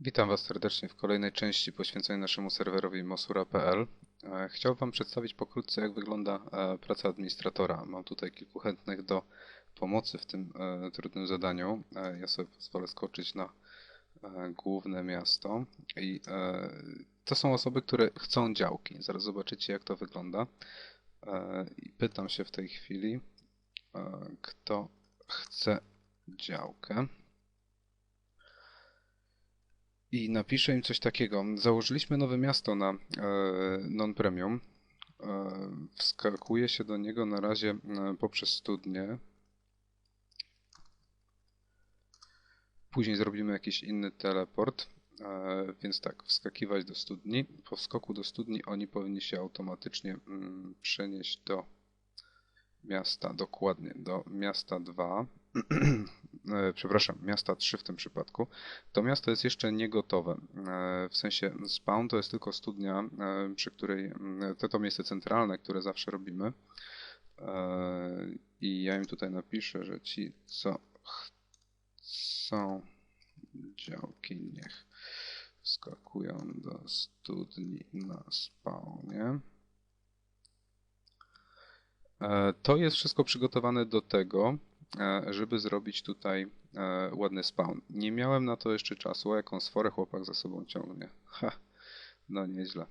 Witam Was serdecznie w kolejnej części poświęconej naszemu serwerowi mosura.pl. E, Chciałbym Wam przedstawić pokrótce, jak wygląda e, praca administratora. Mam tutaj kilku chętnych do pomocy w tym e, trudnym zadaniu. Ja sobie pozwolę skoczyć na główne miasto. I to są osoby, które chcą działki. Zaraz zobaczycie, jak to wygląda. I pytam się w tej chwili, kto chce działkę. I napiszę im coś takiego. Założyliśmy nowe miasto na e, non-premium. E, wskakuje się do niego na razie e, poprzez studnię. Później zrobimy jakiś inny teleport. E, więc tak, wskakiwać do studni. Po wskoku do studni oni powinni się automatycznie mm, przenieść do miasta, dokładnie, do miasta 2. E, Przepraszam, miasta 3 w tym przypadku. To miasto jest jeszcze nie gotowe. E, W sensie spawn to jest tylko studnia, e, przy której mm, to to miejsce centralne, które zawsze robimy. I ja im tutaj napiszę, że ci, co chcą działki, niech wskakują do studni na spawnie. To jest wszystko przygotowane do tego, żeby zrobić tutaj e, ładny spawn. Nie miałem na to jeszcze czasu, a jaką sforę chłopak za sobą ciągnie. Ha, no nieźle.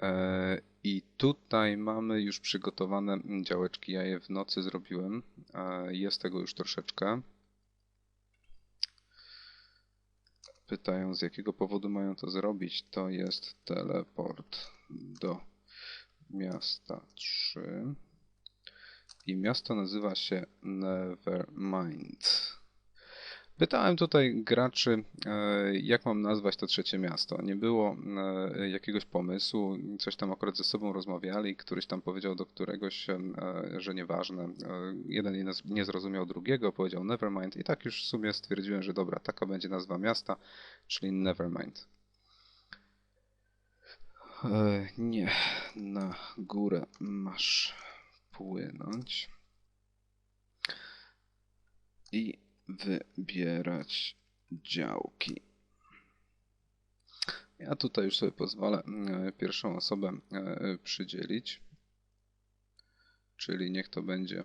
E, I tutaj mamy już przygotowane działeczki. Ja je w nocy zrobiłem. E, Jest tego już troszeczkę. Pytają, z jakiego powodu mają to zrobić. To jest teleport do miasta 3. I miasto nazywa się Nevermind. Pytałem tutaj graczy, e, jak mam nazwać to trzecie miasto. Nie było e, jakiegoś pomysłu, coś tam akurat ze sobą rozmawiali, któryś tam powiedział do któregoś, e, że nieważne. Jeden nie zrozumiał drugiego, powiedział Nevermind i tak już w sumie stwierdziłem, że dobra, taka będzie nazwa miasta, czyli Nevermind. Nie, na górę masz płynąć i wybierać działki. Ja tutaj już sobie pozwolę e, pierwszą osobę e, przydzielić, czyli niech to będzie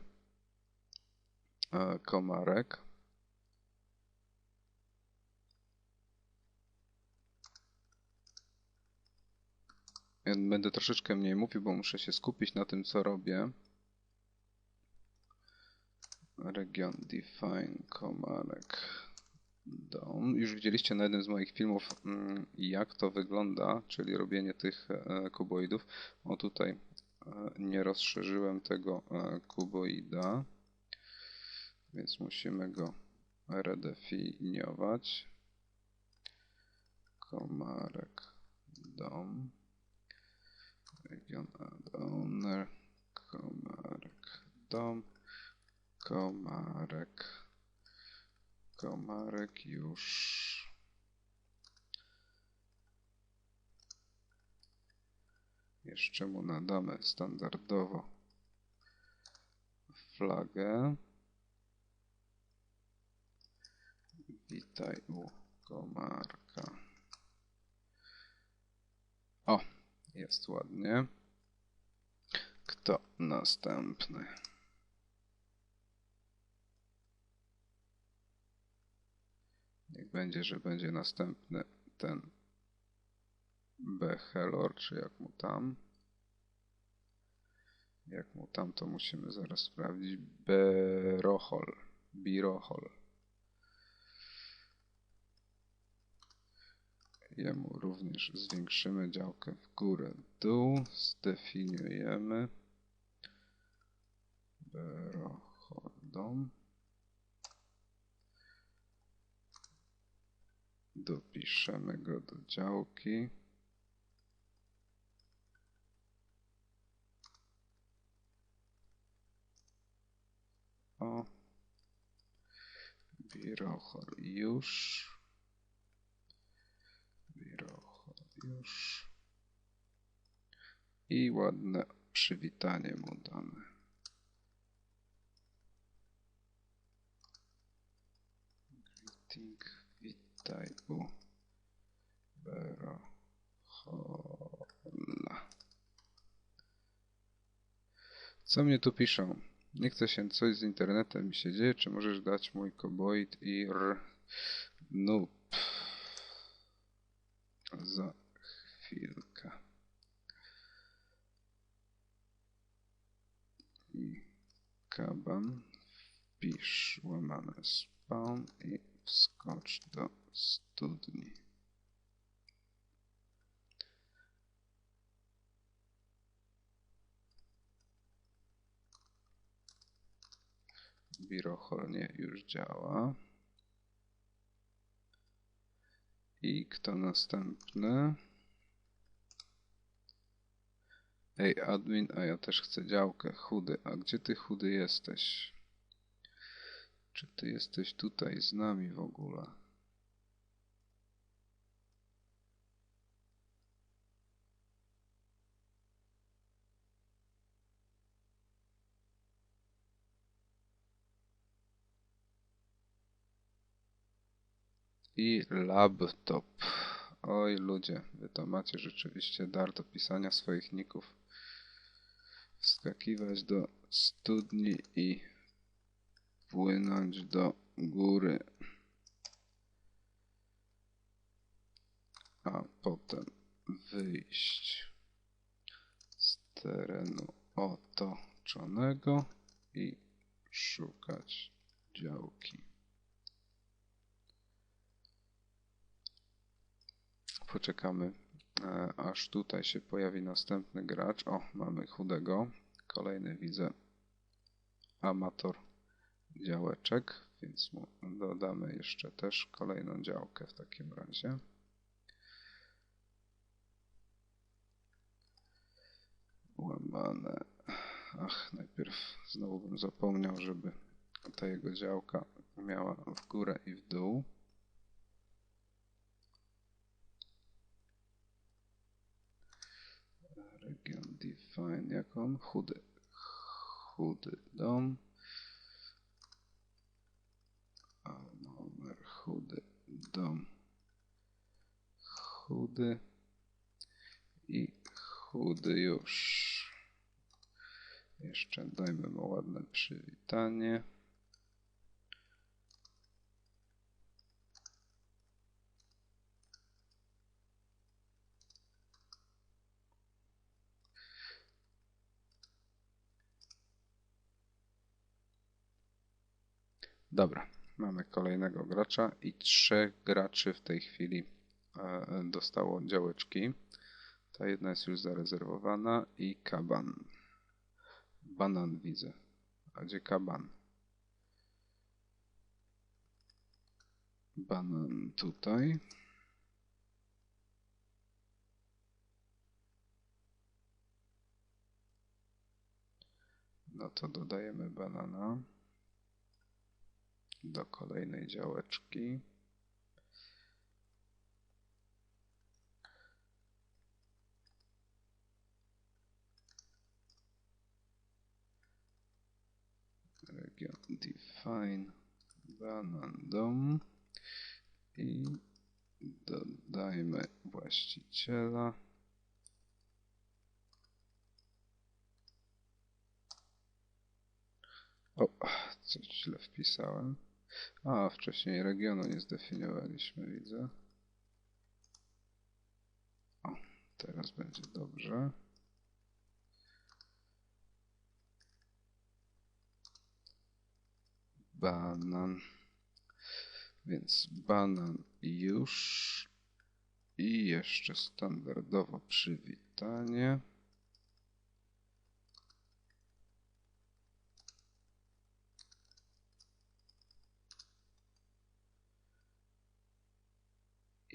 e, komarek. Będę troszeczkę mniej mówił, bo muszę się skupić na tym, co robię. Region Define Komarek Dom. Już widzieliście na jednym z moich filmów, mm, jak to wygląda, czyli robienie tych e, kuboidów. O tutaj e, nie rozszerzyłem tego e, kuboida, więc musimy go redefiniować. Komarek Dom. Region add owner. Komarek Dom. Komarek. Komarek już. Jeszcze mu nadamy standardowo flagę. Witaj u komarka. O, jest ładnie. Kto następny? Będzie, że będzie następny ten Bechelor, czy jak mu tam. Jak mu tam, to musimy zaraz sprawdzić. Berohol. Birohol. Jemu również zwiększymy działkę w górę, dół. Zdefiniujemy. Berohol dom. Dopiszemy go do działki. O. Birochor już. Birochor już. I ładne przywitanie mu damy. Daj u Berochola. Co mnie tu piszą? Nie chce się coś z internetem mi się dzieje, czy możesz dać mój koboid i r... Nope. Za chwilkę. I kaban. Wpisz łamane spawn i wskocz do studni. Biroholnie już działa. I kto następny? Ej, admin, a ja też chcę działkę. Chudy, a gdzie ty chudy jesteś? Czy ty jesteś tutaj z nami w ogóle? I laptop. Oj ludzie, wy to macie rzeczywiście dar do pisania swoich ników. Wskakiwać do studni i płynąć do góry. A potem wyjść z terenu otoczonego i szukać działki. Poczekamy, e, aż tutaj się pojawi następny gracz. O, mamy chudego. Kolejny widzę amator działeczek, więc dodamy jeszcze też kolejną działkę w takim razie. Łamane. Ach, najpierw znowu bym zapomniał, żeby ta jego działka miała w górę i w dół. Region define, jak on? Chudy. Chudy dom. Numer chudy dom. Chudy. I chudy już. Jeszcze dajmy mu ładne przywitanie. Dobra, mamy kolejnego gracza i trzech graczy w tej chwili e, dostało działeczki. Ta jedna jest już zarezerwowana i kaban. Banan widzę. A gdzie kaban? Banan tutaj. No to dodajemy banana do kolejnej działeczki. Region define banan i dodajmy właściciela. O, coś źle wpisałem. A, wcześniej regionu nie zdefiniowaliśmy, widzę. O, teraz będzie dobrze. Banan. Więc banan już. I jeszcze standardowo przywitanie.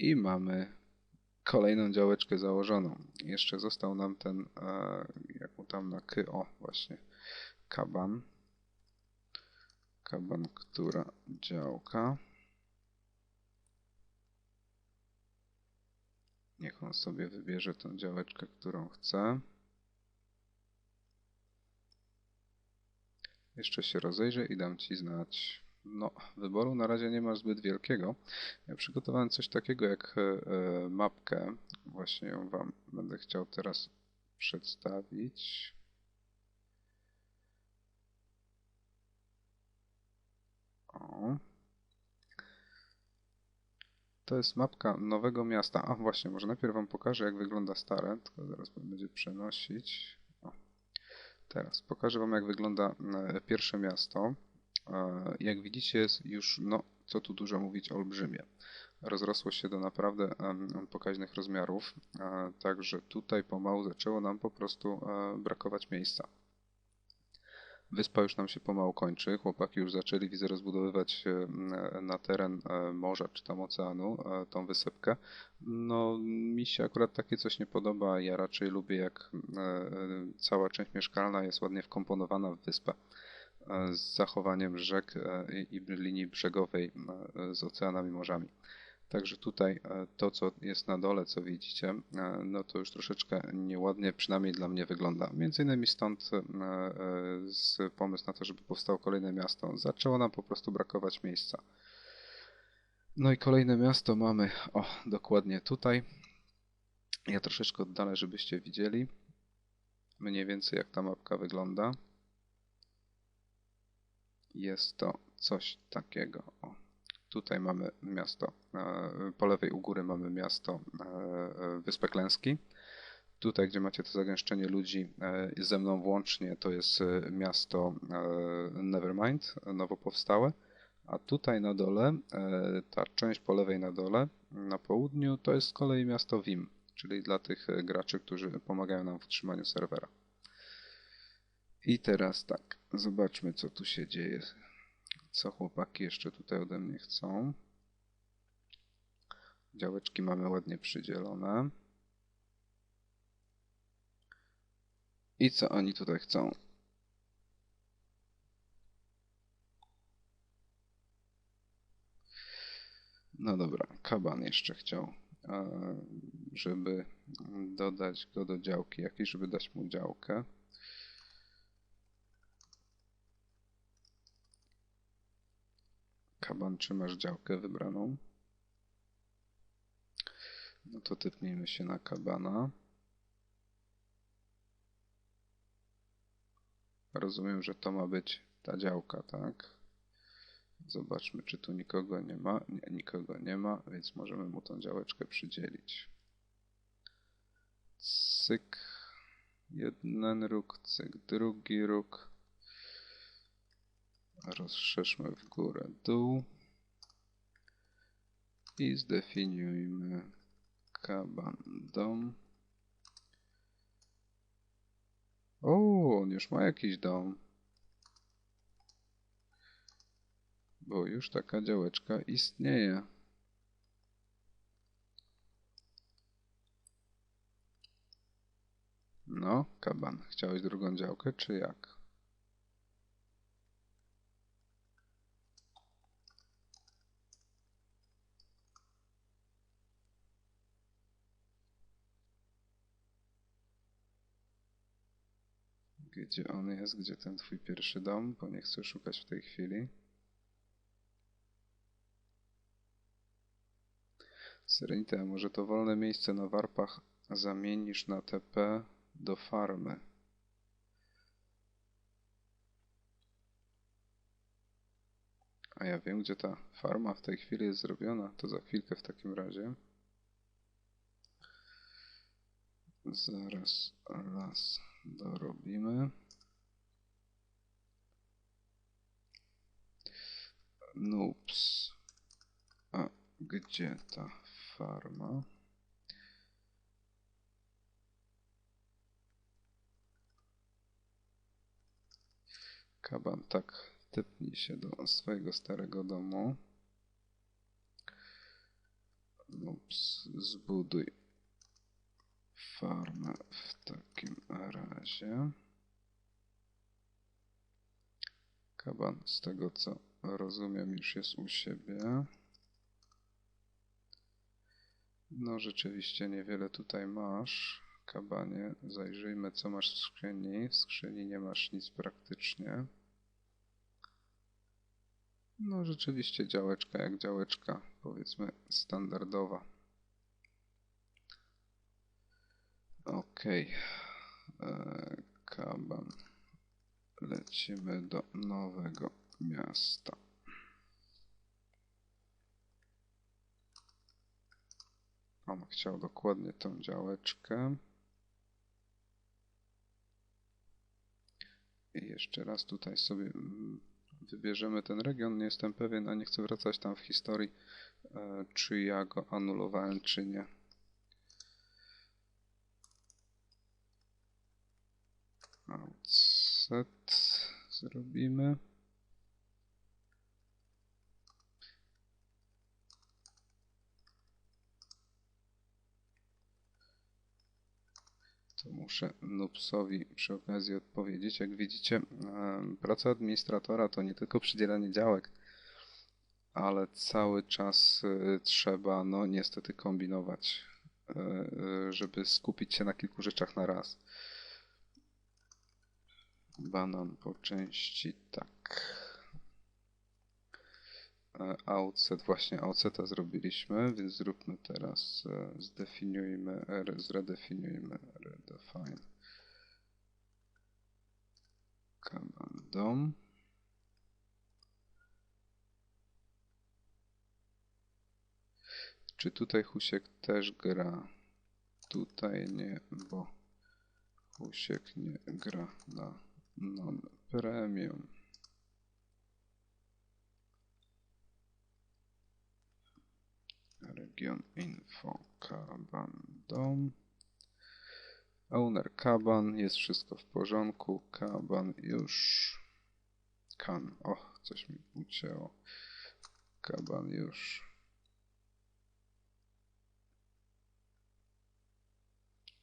I mamy kolejną działeczkę założoną. Jeszcze został nam ten, e, jak mu tam na ky, o właśnie, kaban. Kaban, która działka. Niech on sobie wybierze tą działeczkę, którą chce. Jeszcze się rozejrzę i dam Ci znać. No, wyboru na razie nie masz zbyt wielkiego. Ja przygotowałem coś takiego jak e, mapkę. Właśnie ją Wam będę chciał teraz przedstawić. O. To jest mapka nowego miasta. A właśnie, może najpierw Wam pokażę, jak wygląda stare, tylko zaraz będzie przenosić. O. Teraz pokażę Wam, jak wygląda e, pierwsze miasto. Jak widzicie, jest już, no, co tu dużo mówić, olbrzymie. Rozrosło się do naprawdę pokaźnych rozmiarów, e, także tutaj pomału zaczęło nam po prostu e, brakować miejsca. Wyspa już nam się pomału kończy. Chłopaki już zaczęli, widzę, rozbudowywać na teren e, morza czy tam oceanu tą wysepkę. No, mi się akurat takie coś nie podoba. Ja raczej lubię, jak cała część mieszkalna jest ładnie wkomponowana w wyspę z zachowaniem rzek e, i linii brzegowej e, z oceanami morzami. Także tutaj e, to, co jest na dole, co widzicie, e, no to już troszeczkę nieładnie, przynajmniej dla mnie wygląda. Między innymi stąd e, e, pomysł na to, żeby powstało kolejne miasto. Zaczęło nam po prostu brakować miejsca. No i kolejne miasto mamy, o, dokładnie tutaj. Ja troszeczkę oddalę, żebyście widzieli mniej więcej jak ta mapka wygląda. Jest to coś takiego. O, tutaj mamy miasto. e, Po lewej u góry mamy miasto e, e, Wyspę Klęski. Tutaj, gdzie macie to zagęszczenie ludzi, ze mną włącznie, to jest miasto Nevermind, nowo powstałe. A tutaj na dole, ta część po lewej na dole, na południu, to jest z kolei miasto Vim, czyli dla tych graczy, którzy pomagają nam w utrzymaniu serwera. I teraz tak, zobaczmy co tu się dzieje. Co chłopaki jeszcze tutaj ode mnie chcą. Działeczki mamy ładnie przydzielone. I co oni tutaj chcą? No dobra, kaban jeszcze chciał, e, żeby dodać go do działki jakiejś, żeby dać mu działkę. Kaban, czy masz działkę wybraną? No to typnijmy się na kabana. Rozumiem, że to ma być ta działka, tak? Zobaczmy, czy tu nikogo nie ma. Nie, nikogo nie ma, więc możemy mu tą działeczkę przydzielić. Cyk. Jeden róg, cyk, drugi róg. Rozszerzmy w górę, dół. I zdefiniujmy kaban dom. O, on już ma jakiś dom. Bo już taka działeczka istnieje. No, kaban, chciałeś drugą działkę, czy jak? Gdzie on jest? Gdzie ten twój pierwszy dom? Bo nie chcę szukać w tej chwili. Serenity, a może to wolne miejsce na warpach zamienisz na TP do farmy? A ja wiem, gdzie ta farma w tej chwili jest zrobiona. To za chwilkę w takim razie. Zaraz las dorobimy. Noobs. A gdzie ta farma? Kaban, tak, typnij się do swojego starego domu. Noobs, zbuduj farmę w takim razie. Kaban, z tego co rozumiem, już jest u siebie. No, rzeczywiście niewiele tutaj masz. Kabanie, zajrzyjmy, co masz w skrzyni. W skrzyni nie masz nic praktycznie. No rzeczywiście działeczka jak działeczka, powiedzmy standardowa. Okej. Okay. Kaban. Lecimy do nowego miasta. On chciał dokładnie tą działeczkę. I jeszcze raz tutaj sobie mm, wybierzemy ten region. Nie jestem pewien, a nie chcę wracać tam w historii, e, czy ja go anulowałem, czy nie. Outset zrobimy. To muszę Nupsowi przy okazji odpowiedzieć. Jak widzicie, praca administratora to nie tylko przydzielanie działek, ale cały czas y, trzeba, no niestety, kombinować, y, y, żeby skupić się na kilku rzeczach na raz. Banan po części tak. E, outset, właśnie outseta zrobiliśmy, więc zróbmy teraz, e, zdefiniujmy, zredefiniujmy redefine komandą. Czy tutaj Husiek też gra? Tutaj nie, bo Husiek nie gra na non-premium. region info kaban dom. Owner kaban jest wszystko w porządku. Kaban już kan. O coś mi ucięło. Kaban już.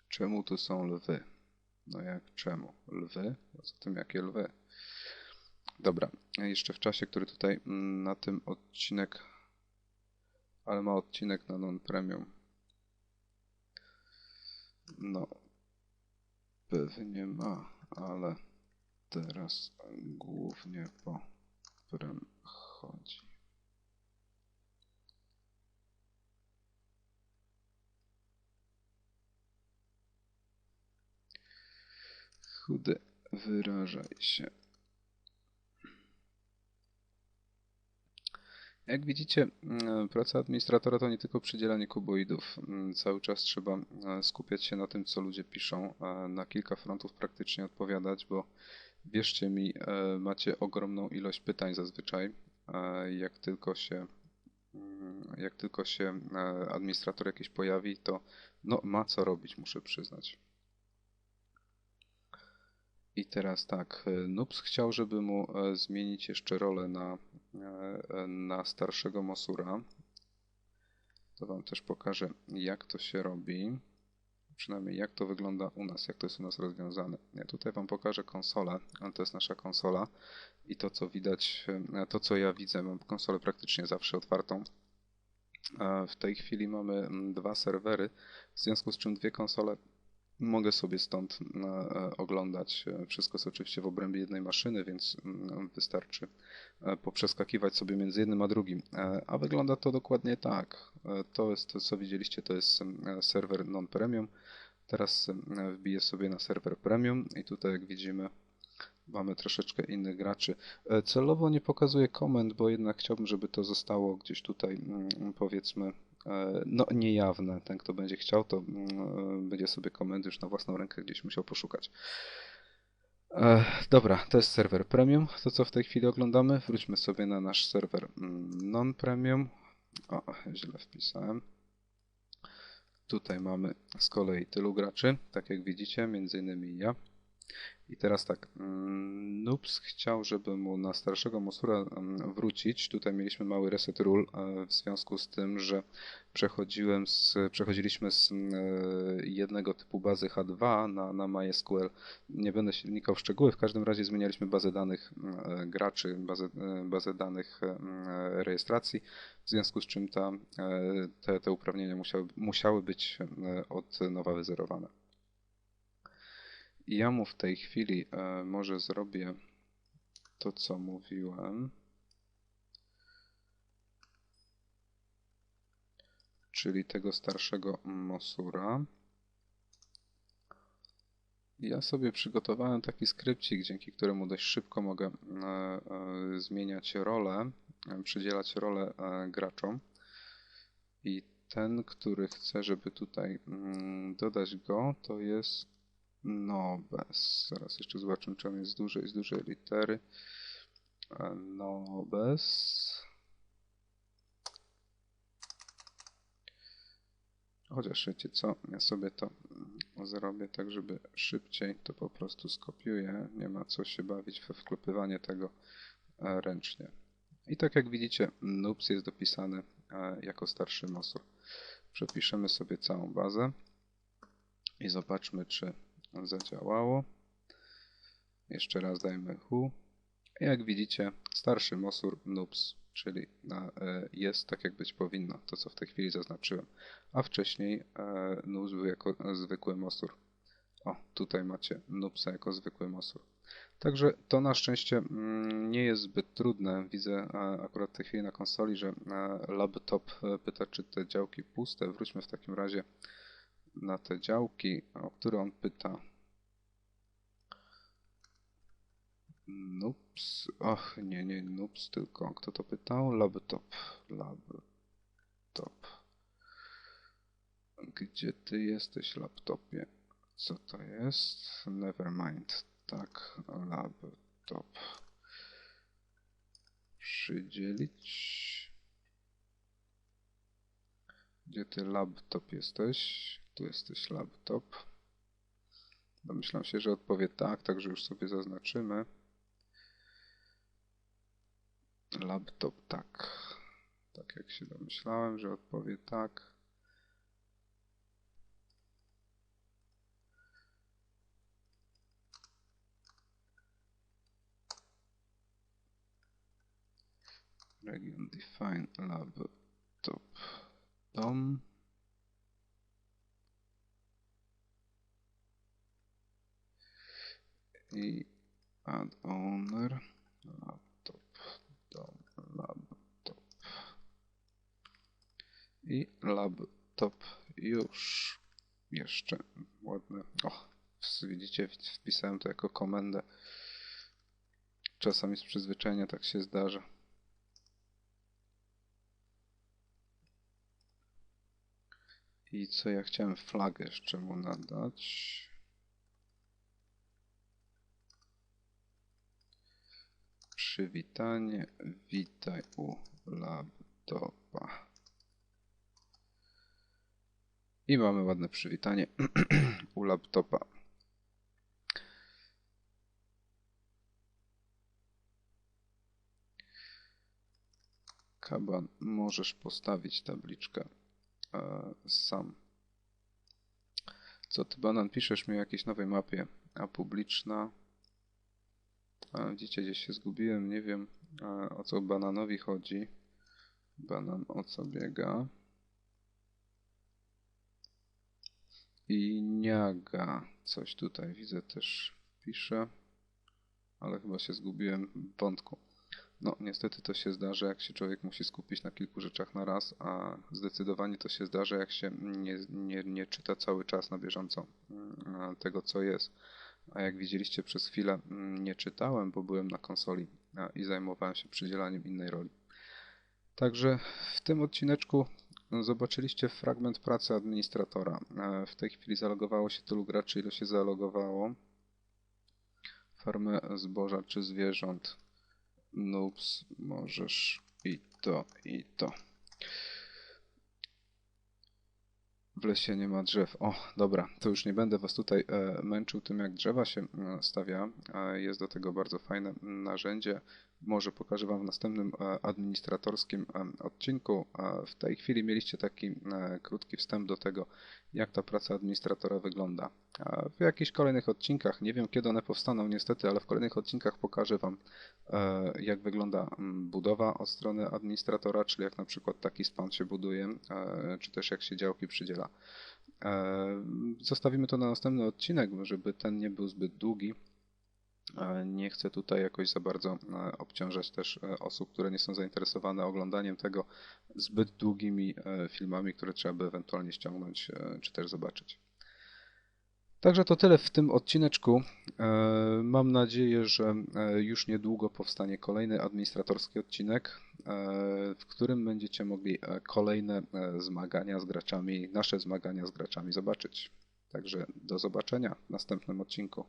Czemu tu są lwy no jak czemu? Lwy? Poza tym jakie lwy? Dobra jeszcze w czasie który tutaj mm, na tym odcinek ale ma odcinek na non-premium. No, pewnie ma, ale teraz głównie po prem chodzi. Chudy, wyrażaj się. Jak widzicie, mm, praca administratora to nie tylko przydzielanie kuboidów. Mm, cały czas trzeba e, skupiać się na tym, co ludzie piszą, na kilka frontów praktycznie odpowiadać, bo wierzcie mi, e, macie ogromną ilość pytań zazwyczaj. Jak tylko się, mm, jak tylko się e, administrator jakiś pojawi, to no, ma co robić, muszę przyznać. I teraz tak, Nubs chciał, żeby mu zmienić jeszcze rolę na E, na starszego Mosura. To Wam też pokażę, jak to się robi. Przynajmniej jak to wygląda u nas, jak to jest u nas rozwiązane. Ja tutaj Wam pokażę konsolę, to jest nasza konsola i to co widać, e, to co ja widzę, mam konsolę praktycznie zawsze otwartą. W tej chwili mamy dwa serwery, w związku z czym dwie konsole Mogę sobie stąd e, oglądać. E, wszystko jest oczywiście w obrębie jednej maszyny, więc mm, wystarczy e, poprzeskakiwać sobie między jednym a drugim. A wygląda to dokładnie tak. To jest to, co widzieliście, to jest serwer non-premium. Teraz wbiję sobie na serwer premium i tutaj jak widzimy mamy troszeczkę innych graczy. Celowo nie pokazuję komend, bo jednak chciałbym, żeby to zostało gdzieś tutaj mm, powiedzmy E, no, niejawne. Ten, kto będzie chciał, to mm, będzie sobie komendy już na własną rękę gdzieś musiał poszukać. E, dobra, to jest serwer premium, to co w tej chwili oglądamy. Wróćmy sobie na nasz serwer mm, non-premium. O, źle wpisałem. Tutaj mamy z kolei tylu graczy, tak jak widzicie, między innymi ja. I teraz tak, mm, Noobs chciał, żeby mu na starszego Mosura mm, wrócić. Tutaj mieliśmy mały reset rule e, w związku z tym, że przechodziłem z, przechodziliśmy z mm, e, jednego typu bazy H2 na, na MySQL. Nie będę się wnikał w szczegóły, w każdym razie zmienialiśmy bazę danych e, graczy, bazę, bazę danych rejestracji, w związku z czym ta, te, te uprawnienia musiały, musiały być od nowa wyzerowane ja mu w tej chwili e, może zrobię to, co mówiłem. Czyli tego starszego Mosura. Ja sobie przygotowałem taki skrypcik, dzięki któremu dość szybko mogę e, e, zmieniać rolę, e, przydzielać rolę e, graczom. I ten, który chcę, żeby tutaj mm, dodać go, to jest Nobes. Zaraz jeszcze zobaczymy, czy on jest z dużej, z dużej litery. Nobes. Chociaż wiecie co, ja sobie to zrobię tak, żeby szybciej to po prostu skopiuję. Nie ma co się bawić we wklepywanie tego e, ręcznie. I tak jak widzicie, Noobs jest dopisany e, jako starszy Mosur. Przepiszemy sobie całą bazę i zobaczmy, czy zadziałało. Jeszcze raz dajmy hu. Jak widzicie, starszy Mosur Noobs czyli e, jest tak jak być powinno, to co w tej chwili zaznaczyłem. A wcześniej e, Nubs był jako zwykły Mosur. O, tutaj macie Nubsa jako zwykły Mosur. Także to na szczęście mm, nie jest zbyt trudne. Widzę e, akurat w tej chwili na konsoli, że laptop pyta, czy te działki puste. Wróćmy w takim razie na te działki, o które on pyta. Nups. Ach, nie, nie Nups, tylko kto to pytał? Laptop. Laptop. Gdzie ty jesteś, laptopie? Co to jest? Nevermind. Tak, laptop. Przydzielić. Gdzie ty laptop jesteś? Tu jesteś laptop. Domyślam się, że odpowie tak, także już sobie zaznaczymy. Laptop tak. Tak jak się domyślałem, że odpowie tak. Region define laptop dom. I add owner laptop dom laptop. I laptop już jeszcze ładne. O, widzicie, wpisałem to jako komendę. Czasami z przyzwyczajenia tak się zdarza. I co ja chciałem flagę jeszcze mu nadać. Przywitanie. Witaj u laptopa. I mamy ładne przywitanie u laptopa. Kaban, możesz postawić tabliczkę e, sam. Co ty, Banan, piszesz mi o jakiejś nowej mapie, a publiczna a widzicie, gdzieś się zgubiłem, nie wiem o co bananowi chodzi. Banan o co biega. I niaga. Coś tutaj widzę też pisze. Ale chyba się zgubiłem w wątku. No, niestety to się zdarza, jak się człowiek musi skupić na kilku rzeczach na raz, a zdecydowanie to się zdarza, jak się nie, nie, nie czyta cały czas na bieżąco mm, tego, co jest a jak widzieliście przez chwilę mm, nie czytałem, bo byłem na konsoli i zajmowałem się przydzielaniem innej roli. Także w tym odcineczku zobaczyliście fragment pracy administratora. E, w tej chwili zalogowało się tylu graczy, ile się zalogowało. Farmę zboża czy zwierząt. Noobs, możesz i to, i to. W lesie nie ma drzew. O, dobra, to już nie będę Was tutaj e, męczył tym, jak drzewa się e, stawia. Jest do tego bardzo fajne narzędzie. Może pokażę Wam w następnym e, administratorskim odcinku. W tej chwili mieliście taki krótki wstęp do tego, jak ta praca administratora wygląda. W jakichś kolejnych odcinkach, nie wiem kiedy one powstaną niestety, ale w kolejnych odcinkach pokażę Wam, jak wygląda budowa od strony administratora, czyli jak na przykład taki span się buduje, czy też jak się działki przydziela. Zostawimy to na następny odcinek, żeby ten nie był zbyt długi. Nie chcę tutaj jakoś za bardzo e, obciążać też e, osób, które nie są zainteresowane oglądaniem tego zbyt długimi e, filmami, które trzeba by ewentualnie ściągnąć czy też zobaczyć. Także to tyle w tym odcineczku. Mam nadzieję, że już niedługo powstanie kolejny administratorski odcinek, w którym będziecie mogli kolejne zmagania z graczami, nasze zmagania z graczami zobaczyć. Także do zobaczenia w następnym odcinku.